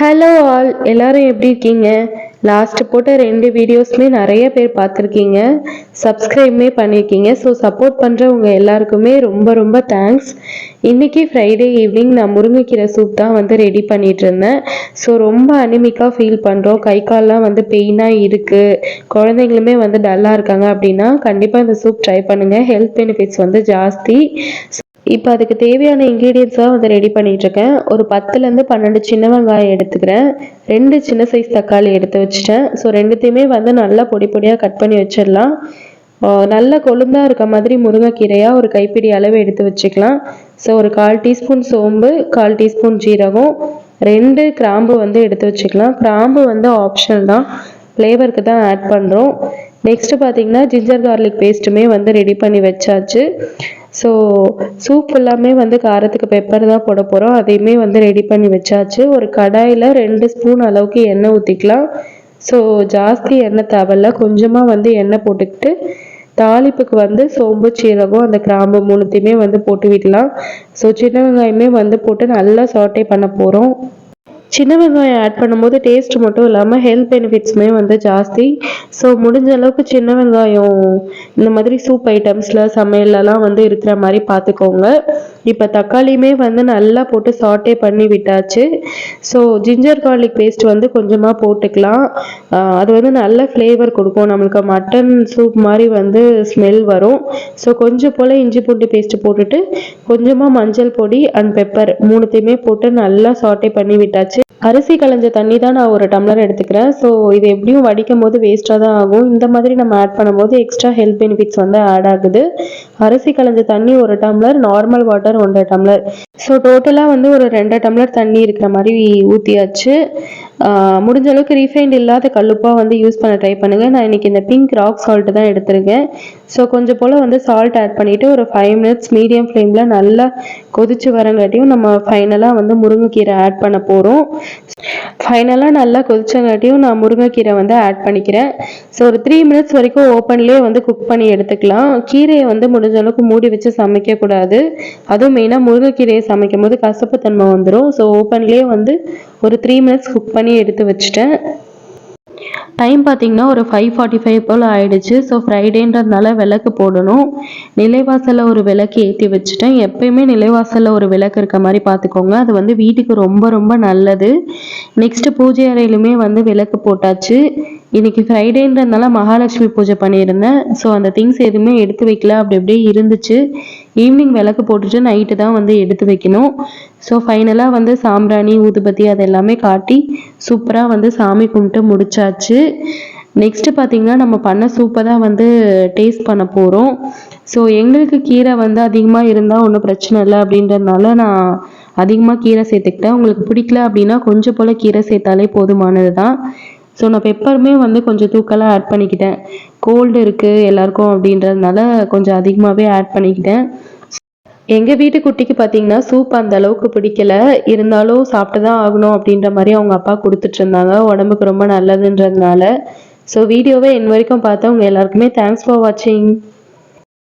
Hello all எல்லாரும் எப்படி இருக்கீங்க? லாஸ்ட் போட்ட ரெண்டு வீடியோஸ்மே நிறைய பேர் பார்த்துருக்கீங்க. சப்ஸ்கிரைப்மே பண்ணியிருக்கீங்க ஸோ சப்போர்ட் பண்ணுறவங்க எல்லாருக்குமே ரொம்ப ரொம்ப தேங்க்ஸ் இன்றைக்கி ஃப்ரைடே ஈவினிங் நான் முருங்கைக்கீரை சூப் தான் வந்து ரெடி பண்ணிகிட்டு இருந்தேன். ஸோ ரொம்ப அனிமிக்காக ஃபீல் பண்ணுறோம் கை கால்லாம் வந்து பெயினாக இருக்குது குழந்தைங்களுமே வந்து டல்லாக இருக்காங்க அப்படின்னா கண்டிப்பாக இந்த சூப் ட்ரை பண்ணுங்கள் ஹெல்த் பெனிஃபிட்ஸ் வந்து ஜாஸ்தி. இப்போ அதுக்கு தேவையான இன்க்ரீடியன்ஸாக வந்து ரெடி பண்ணிகிட்ருக்கேன் ஒரு பத்துலேருந்து பன்னெண்டு சின்ன வெங்காயம் எடுத்துக்கிறேன். ரெண்டு சின்ன சைஸ் தக்காளி எடுத்து வச்சுட்டேன். ஸோ ரெண்டுத்தையுமே வந்து நல்லா பொடி பொடியாக கட் பண்ணி வச்சிடலாம். நல்ல கொழுந்தாக இருக்க மாதிரி முருங்கைக்கீரையாக ஒரு கைப்பிடி அளவு எடுத்து வச்சுக்கலாம். ஸோ ஒரு கால் டீஸ்பூன் சோம்பு கால் டீஸ்பூன் ஜீரகம் ரெண்டு கிராம்பு வந்து எடுத்து வச்சுக்கலாம். கிராம்பு வந்து ஆப்ஷன் தான். ஃப்ளேவருக்கு தான் ஆட் பண்ணுறோம் நெக்ஸ்ட்டு பார்த்தீங்கன்னா ஜிஞ்சர் கார்லிக் பேஸ்ட்டுமே வந்து ரெடி பண்ணி வச்சாச்சு. ஸோ சூப் ஃபுல்லாமே வந்து காரத்துக்கு பெப்பர் தான் போட போகிறோம் அதையுமே வந்து ரெடி பண்ணி வச்சாச்சு. ஒரு கடாயில் ரெண்டு ஸ்பூன் அளவுக்கு எண்ணெய் ஊற்றிக்கலாம் ஸோ ஜாஸ்தி எண்ணெய் தேவையில்ல. கொஞ்சமாக வந்து எண்ணெய் போட்டுக்கிட்டு தாளிப்புக்கு வந்து சோம்பு சீரகம் அந்த கிராம்பு மூணுத்தையுமே வந்து போட்டு விடலாம் ஸோ சின்ன வெங்காயமே வந்து போட்டு நல்லா சாட்டே பண்ண போகிறோம் சின்ன வெங்காயம் ஆட் பண்ணும்போது டேஸ்ட் மட்டும் இல்லாமல் ஹெல்த் பெனிஃபிட்ஸுமே வந்து ஜாஸ்தி. ஸோ முடிஞ்ச அளவுக்கு சின்ன வெங்காயம் இந்த மாதிரி சூப் ஐட்டம்ஸில் சமையல்லலாம் வந்து இருக்கிற மாதிரி பார்த்துக்கோங்க இப்போ தக்காளியுமே வந்து நல்லா போட்டு சாட்டே பண்ணி விட்டாச்சு. ஸோ ஜிஞ்சர் கார்லிக் பேஸ்ட் வந்து கொஞ்சமாக போட்டுக்கலாம். அது வந்து நல்ல ஃப்ளேவர் கொடுக்கும். நம்மளுக்கு மட்டன் சூப் மாதிரி வந்து ஸ்மெல் வரும். ஸோ கொஞ்சம் போல் இஞ்சி பூண்டு பேஸ்ட்டு போட்டுட்டு கொஞ்சமாக மஞ்சள் பொடி அண்ட் பெப்பர் மூணுத்தையுமே போட்டு நல்லா சாட்டே பண்ணி விட்டாச்சு. அரிசி களைஞ்ச தண்ணி தான் நான் ஒரு டம்ளர் எடுத்துக்கிறேன். ஸோ இது எப்படியும் வடிக்கும் போது வேஸ்ட்டாக தான் ஆகும். இந்த மாதிரி நம்ம ஆட் பண்ணும்போது எக்ஸ்ட்ரா ஹெல்த் பெனிஃபிட்ஸ் வந்து ஆட் ஆகுது. அரிசி களைஞ்ச தண்ணி ஒரு டம்ளர் நார்மல் வாட்டர் ஒன்றரை டம்ளர். ஸோ டோட்டலாக வந்து ஒரு ரெண்டு டம்ளர் தண்ணி இருக்கிற மாதிரி ஊற்றியாச்சு முடிஞ்ச அளவுக்கு ரீஃபைண்ட் இல்லாத கல்லுப்பாக வந்து யூஸ் பண்ண ட்ரை பண்ணுங்கள் நான் இன்றைக்கி இந்த பிங்க் ராக் சால்ட்டு தான் எடுத்திருக்கேன். ஸோ கொஞ்சம் போல் வந்து சால்ட் ஆட் பண்ணிவிட்டு ஒரு ஃபைவ் மினிட்ஸ் மீடியம் ஃப்ளேமில் நல்லா கொதிச்சு வரங்காட்டியும் நம்ம ஃபைனலாக வந்து முருங்கைக்கீரை ஆட் பண்ண போகிறோம் ஃபைனலாக நல்லா கொதிச்சங்காட்டியும் நான் முருங்கைக்கீரை வந்து ஆட் பண்ணிக்கிறேன். ஸோ ஒரு த்ரீ மினிட்ஸ் வரைக்கும் ஓப்பன்லேயே வந்து குக் பண்ணி எடுத்துக்கலாம். கீரையை வந்து முடிஞ்ச அளவுக்கு மூடி வச்சு சமைக்கக்கூடாது அதுவும் மெயினாக முருங்கைக்கீரையை சமைக்கும் போது கசப்பு தன்மை வந்துடும் ஸோ ஓப்பன்லேயே வந்து ஒரு த்ரீ மினிட்ஸ் குக் பண்ணி பண்ணி எடுத்து வச்சுட்டேன். டைம் பார்த்தீங்கன்னா ஒரு ஃபைவ் ஃபார்ட்டி ஃபைவ் போல் ஆயிடுச்சு. ஸோ ஃப்ரைடேன்றதுனால விளக்கு போடணும். நிலைவாசலில் ஒரு விளக்கு ஏற்றி வச்சுட்டேன். எப்பயுமே நிலைவாசலில் ஒரு விளக்கு இருக்க மாதிரி பார்த்துக்கோங்க அது வந்து வீட்டுக்கு ரொம்ப ரொம்ப நல்லது. நெக்ஸ்ட்டு பூஜை அறையிலுமே வந்து விளக்கு போட்டாச்சு. இன்னைக்கு ஃப்ரைடேன்றதுனால மகாலட்சுமி பூஜை பண்ணியிருந்தேன். ஸோ அந்த திங்ஸ் எதுவுமே எடுத்து வைக்கல. அப்படி அப்படியே இருந்துச்சு. ஈவினிங் விளக்கு போட்டுட்டு நைட்டு தான் வந்து எடுத்து வைக்கணும். ஸோ ஃபைனலாக வந்து சாம்பிராணி ஊதுபத்தி அது எல்லாமே காட்டி சூப்பராக வந்து சாமி கும்பிட்டு முடிச்சாச்சு. நெக்ஸ்ட்டு பார்த்தீங்கன்னா நம்ம பண்ண சூப்பை தான் வந்து டேஸ்ட் பண்ண போகிறோம் ஸோ எங்களுக்கு கீரை வந்து அதிகமாக இருந்தால் ஒன்றும் பிரச்சனை இல்லை அப்படின்றதுனால நான் அதிகமாக கீரை சேர்த்துக்கிட்டேன். உங்களுக்கு பிடிக்கல அப்படின்னா கொஞ்சம் போல் கீரை சேர்த்தாலே போதுமானது தான் ஸோ நான் பெப்பருமே வந்து கொஞ்சம் தூக்கலாக ஆட் பண்ணிக்கிட்டேன். கோல்டு இருக்குது எல்லாருக்கும் அப்படின்றதுனால கொஞ்சம் அதிகமாகவே ஆட் பண்ணிக்கிட்டேன். எங்கள் வீட்டு குட்டிக்கு பார்த்தீங்கன்னா சூப் அந்த அளவுக்கு பிடிக்கல. இருந்தாலும் சாப்பிட்டு தான் ஆகணும் அப்படின்ற மாதிரி அவங்க அப்பா கொடுத்துட்டு இருந்தாங்க. உடம்புக்கு ரொம்ப நல்லதுன்றதுனால. ஸோ வீடியோவை என் வரைக்கும் பார்த்தவங்க எல்லாருக்குமே தேங்க்ஸ் ஃபார் வாட்சிங்